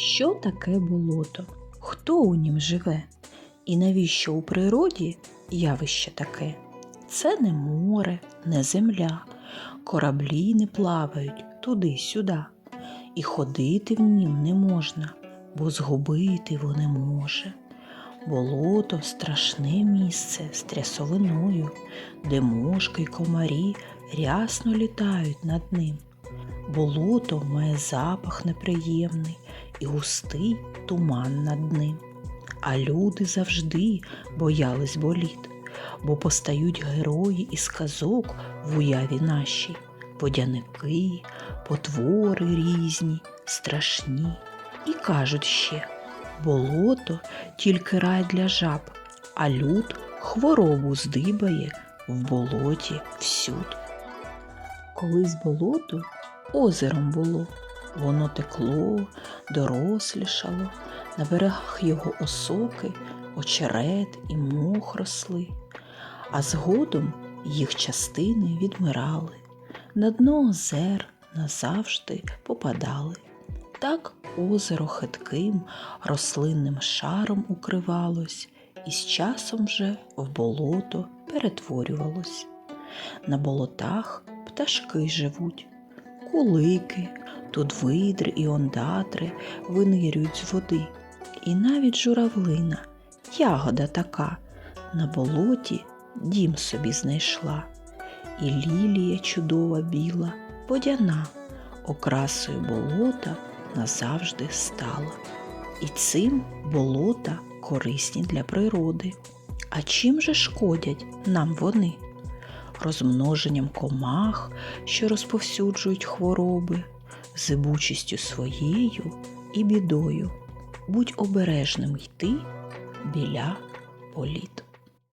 Що таке болото? Хто у нім живе? І навіщо у природі явище таке? Це не море, не земля, кораблі не плавають туди-сюди, і ходити в нім не можна, бо згубити не може. Болото страшне місце з трясовиною, де мошки й комарі рясно літають над ним. Болото має запах неприємний і густий туман над ним. А люди завжди боялись боліт, бо постають герої із казок в уяві нашій, водяники, потвори різні, страшні. І кажуть ще болото тільки рай для жаб, а люд хворобу здибає в болоті всюд. Колись болото озером було, воно текло, дорослішало, на берегах його осоки, очерет і мох росли, а згодом їх частини відмирали, на дно озер назавжди попадали. Так озеро хитким рослинним шаром укривалось і з часом вже в болото перетворювалось. На болотах пташки живуть, кулики, тут видри і ондатри винирюють з води. І навіть журавлина, ягода така, на болоті дім собі знайшла. І лілія чудова біла, водяна, окрасою болота назавжди стала. І цим болота корисні для природи. А чим же шкодять нам вони? Розмноженням комах, що розповсюджують хвороби, зибучістю своєю і бідою. Будь обережним йти біля політ.